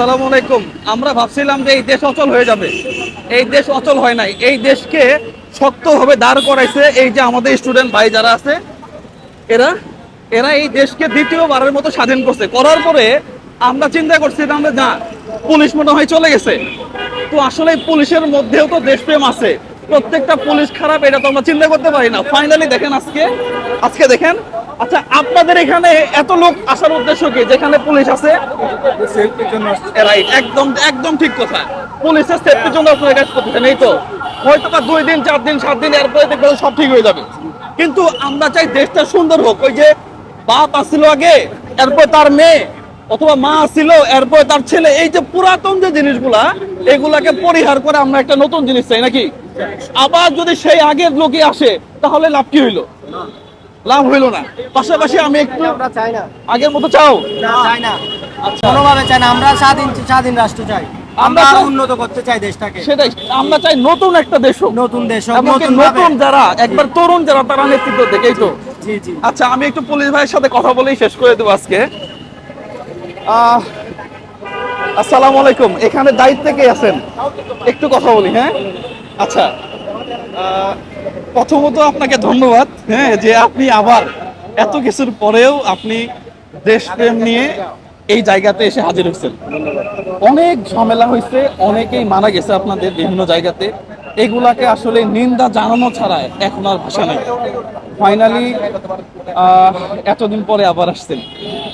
আসসালামু আলাইকুম। আমরা ভাবছিলাম যে এই দেশ অচল হয়ে যাবে। এই দেশ অচল হয় নাই। এই দেশকে শক্তভাবে দাঁড় করাইছে এই যে আমাদের স্টুডেন্ট ভাই যারা আছে, এরা এরা এই দেশকে দ্বিতীয়বারের মতো স্বাধীন করছে। করার পরে আমরা চিন্তা করছিলাম যে, না, পুলিশ মনে হয় চলে গেছে। তো আসলে পুলিশের মধ্যেও তো দেশপ্রেম আছে। প্রত্যেকটা পুলিশ খারাপ, এটা তো আমরা চিন্তা করতে পারি না। ফাইনালি দেখেন আজকে আজকে দেখেন আচ্ছা আপনাদের এখানে এত লোক আসার উদ্দেশ্য কি? যেখানে পুলিশ আছে? একদম একদম ঠিক কথা। পুলিশের সেফটির জন্য আপনারা কাজ করতেছেন, এই তো। হয়তো বা দুই দিন, চার দিন, সাত দিন, এরপরে দেখবেন সব ঠিক হয়ে যাবে। কিন্তু আমরা চাই দেশটা সুন্দর হোক। ওই যে বাপ আসছিল আগে, এরপর তার মেয়ে, অথবা মা আসছিল এরপর তার ছেলে, এই যে পুরাতন যে জিনিসগুলা, এগুলাকে পরিহার করে আমরা একটা নতুন জিনিস চাই, নাকি? আবার যদি সেই আগের লোকই আসে, তাহলে লাভ কি হইল? লাভ হইল না। পাশাপাশি আমি একটু আমরা চাই না। আগের মতো চাও? চাই না। আচ্ছা। কোনোভাবে চাই না। আমরা স্বাধীন স্বাধীন রাষ্ট্র চাই। আমরা উন্নত করতে চাই দেশটাকে। সেটাই। আমরা চাই নতুন একটা দেশ নতুন দেশ নতুন যারা একবার তরুণ যারা তারা নেতৃত্ব দেখেই তো? জি জি। আচ্ছা আমি একটু পুলিশ ভাইয়ের সাথে কথা বলেই শেষ করে দেবো আজকে। আহ, আসসালামু আলাইকুম। এখানে দায়িত্বে কে আছেন? একটু কথা বলি হ্যাঁ? আচ্ছা। আহ, প্রথমত আপনাকে ধন্যবাদ হ্যাঁ যে আপনি আবার এত কিছুর পরেও আপনি দেশপ্রেম নিয়ে এই জায়গাতে এসে হাজির হয়েছেন। অনেক ঝামেলা হয়েছে অনেকেই মারা গেছে আপনাদের বিভিন্ন জায়গাতে। এগুলাকে আসলে নিন্দা জানানো ছাড়া এখন আর ভাষা নেই। ফাইনালি এতদিন পরে আবার আসছেন।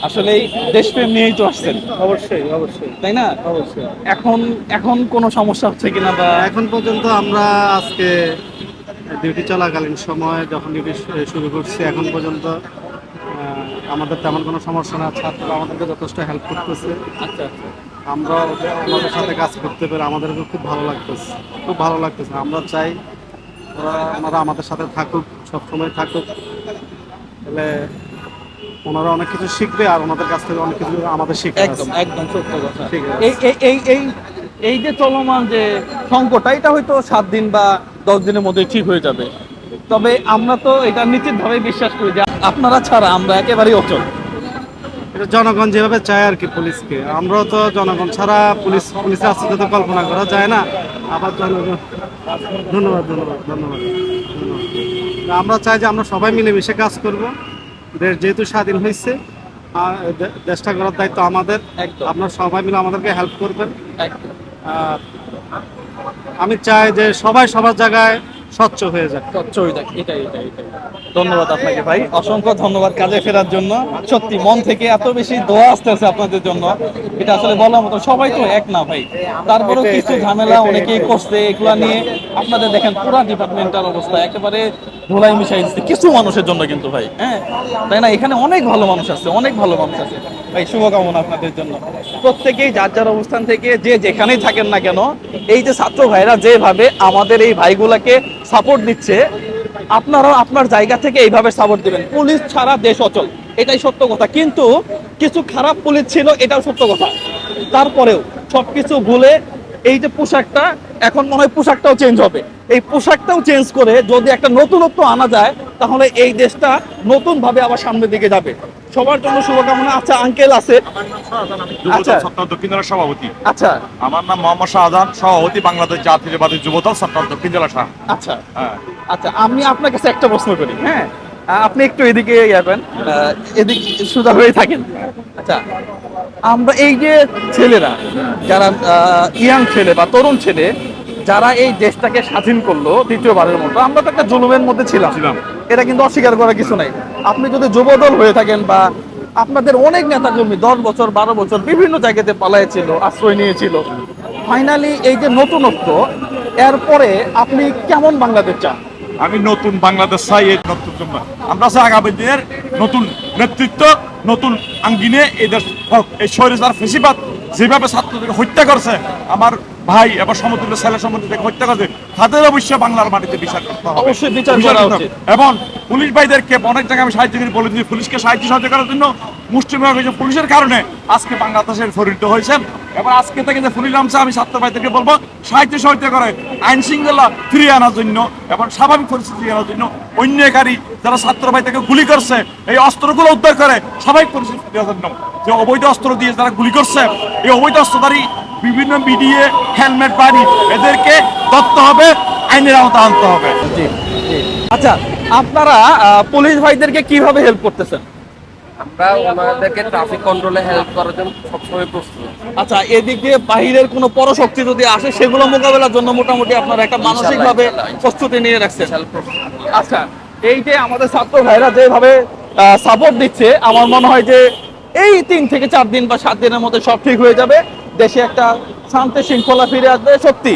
আসলে দেশপ্রেম নিয়েই তো আসছেন। অবশ্যই অবশ্যই। তাই না? অবশ্যই। এখন এখন কোনো সমস্যা হচ্ছে কিনা বা এখন পর্যন্ত আমরা আজকে ডিউটি চলাকালীন সময়ে যখন ডিউটি শুরু করছি এখন পর্যন্ত আমাদের তেমন কোনো সমস্যা না। ছাত্ররা আমাদেরকে যথেষ্ট হেল্প করতেছে। আচ্ছা আচ্ছা। আমরা ওনাদের সাথে কাজ করতে পেরে আমাদেরকে খুব ভালো লাগতেছে। খুব ভালো লাগতেছে। আমরা চাই ওরা ওনারা আমাদের সাথে থাকুক সবসময় থাকুক। তাহলে ওনারা অনেক কিছু শিখবে আর ওনাদের কাছ থেকে অনেক কিছু আমাদের শিখবে একদম একদম সত্য কথা। এই এই এই এই এই যে চলমান যে সংকটটা এটা হয়তো সাত দিন বা দশ দিনের মধ্যে ঠিক হয়ে যাবে। তবে আমরা তো এটা নিশ্চিতভাবে বিশ্বাস করি যে আপনারা ছাড়া আমরা একেবারেই অচল। এটা জনগণ যেভাবে চায় আর কি পুলিশকে। আমরাও তো জনগণ ছাড়া পুলিশ পুলিশের আসতে তো কল্পনা করা যায় না। আবার জনগণ ধন্যবাদ ধন্যবাদ ধন্যবাদ ধন্যবাদ। আমরা চাই যে আমরা সবাই মিলেমিশে কাজ করব। দেশ যেহেতু স্বাধীন হয়েছে আর দেশটা করার দায়িত্ব আমাদের। আপনার সবাই মিলে আমাদেরকে হেল্প করবেন। আর আমি চাই যে সবাই সবার জায়গায় স্বচ্ছ হয়ে যাক। স্বচ্ছ হয়ে যাক এটাই এটাই এটাই। ধন্যবাদ আপনাকে ভাই। অসংখ্য ধন্যবাদ কাজে ফেরার জন্য। সত্যি মন থেকে এত বেশি দোয়া আসতেছে আপনাদের জন্য। এটা আসলে বলার মতো সবাই তো এক না ভাই। তারপরেও কিছু ঝামেলা অনেকেই করছে এগুলা নিয়ে আপনাদের দেখেন পুরা ডিপার্টমেন্টাল অবস্থা একেবারে ধুলাই মিশাই দিচ্ছে। কিছু মানুষের জন্য কিন্তু ভাই হ্যাঁ? তাই না? এখানে অনেক ভালো মানুষ আছে অনেক ভালো মানুষ আছে। ভাই, শুভকামনা আপনাদের জন্য। প্রত্যেকেই যার যার অবস্থান থেকে যে যেখানেই থাকেন না কেন, এই যে ছাত্র ভাইরা যেভাবে আমাদের এই ভাইগুলাকে সাপোর্ট দিচ্ছে, আপনারাও আপনার জায়গা থেকে এইভাবে সাপোর্ট দিবেন। পুলিশ ছাড়া দেশ অচল, এটাই সত্য কথা। কিন্তু কিছু খারাপ পুলিশ ছিল, এটাও সত্য কথা। তারপরেও সবকিছু ভুলে এই যে পোশাকটা এখন মনে হয় পোশাকটাও চেঞ্জ হবে। এই পোশাকটাও চেঞ্জ করে যদি একটা নতুনত্ব আনা যায় তাহলে এই দেশটা নতুন ভাবে আবার সামনের দিকে যাবে। সবার জন্য শুভকামনা। আচ্ছা আঙ্কেল আছে। আচ্ছা। সভাপতি। আচ্ছা। আমার নাম মোহাম্মদ শাহজাহান সভাপতি বাংলাদেশ জাতীয়বাদী যুবদল সত্তর দক্ষিণ জেলা আচ্ছা। হ্যাঁ। আচ্ছা আমি আপনার কাছে একটা প্রশ্ন করি হ্যাঁ? আপনি একটু এদিকে যাবেন এদিক সোজা হয়ে থাকেন। আচ্ছা। আমরা এই যে ছেলেরা যারা ইয়াং ছেলে বা তরুণ ছেলে যারা এই দেশটাকে স্বাধীন করল দ্বিতীয়বারের মতো আমরা তো একটা জুলুমের মধ্যে ছিলাম। ছিলাম। এটা কিন্তু অস্বীকার করার কিছু নাই। আপনি যদি যুবদল হয়ে থাকেন বা আপনাদের অনেক নেতা কর্মী দশ বছর বারো বছর বিভিন্ন জায়গাতে পালাইছিল আশ্রয় নিয়েছিল ফাইনালি এই যে নতুনত্ব এরপরে আপনি কেমন বাংলাদেশ চান? আমি নতুন বাংলাদেশ চাই এই নতুন। আমরা চাই আগামী দিনের নতুন নেতৃত্ব নতুন আঙ্গিনে এই দেশ এই স্বৈরাচার ফেসিবাদ যেভাবে ছাত্রদেরকে হত্যা করছে আমার ভাই এবং সমতুল্য ছেলে সমতুল্য হত্যা করছে তাদের অবশ্যই বাংলার মাটিতে বিচার করতে হবে অবশ্যই বিচার বিচার করা উচিত। এবং পুলিশ ভাইদেরকে অনেক জায়গায় আমি সাহায্য করি বলে দিই পুলিশকে সাহায্য সাহায্য করার জন্য মুষ্টিমেয় হয়েছে পুলিশের কারণে আজকে বাংলাদেশের পরিণত হয়েছেন এবার আজকে থেকে যে ফুলি নামছে আমি ছাত্র ভাইদেরকে বলব, সাহিত্য সহায়তা করে। আইন শৃঙ্খলা ফিরিয়ে আনার জন্য এবং স্বাভাবিক পরিস্থিতি আনার জন্য অন্যকারী যারা ছাত্র ভাই থেকে গুলি করছে, এই অস্ত্রগুলো উদ্ধার করে স্বাভাবিক পরিস্থিতি দেওয়ার জন্য। যে অবৈধ অস্ত্র দিয়ে যারা গুলি করছে, এই অবৈধ অস্ত্রধারী বিভিন্ন মিডিয়ে, হেলমেট, বাড়ি, এদেরকে ধরতে হবে, আইনের আওতা আনতে হবে। আচ্ছা আপনারা পুলিশ ভাইদেরকে কীভাবে হেল্প করতেছেন? আমরা ওনাদেরকে ট্রাফিক কন্ট্রোলে হেল্প করার জন্য সবসময় প্রস্তুত। আচ্ছা এদিকে বাহিরের কোনো পরশক্তি যদি আসে সেগুলো মোকাবেলার জন্য মোটামুটি আপনারা একটা মানসিক ভাবে ইনশাআল্লাহ। প্রস্তুতি নিয়ে রাখছেন। আচ্ছা এই যে আমাদের ছাত্র ভাইরা যেভাবে সাপোর্ট দিচ্ছে আমার মনে হয় যে এই তিন থেকে চার দিন বা সাত দিনের মধ্যে সব ঠিক হয়ে যাবে। দেশে একটা শান্তি শৃঙ্খলা ফিরে আসবে সত্যি।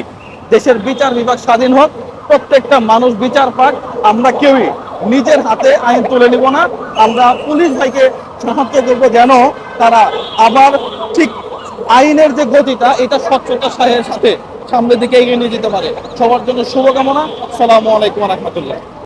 দেশের বিচার বিভাগ স্বাধীন হোক প্রত্যেকটা মানুষ বিচার পাক আমরা কেউই নিজের হাতে আইন তুলে নিব না। আমরা পুলিশ ভাইকে সাহায্য করব যেন তারা আবার ঠিক আইনের যে গতিটা, এটা স্বচ্ছতা সাহের সাথে সামনের দিকে এগিয়ে নিয়ে যেতে পারে। সবার জন্য শুভকামনা। সালামু আলাইকুম রহমতুল্লাহ।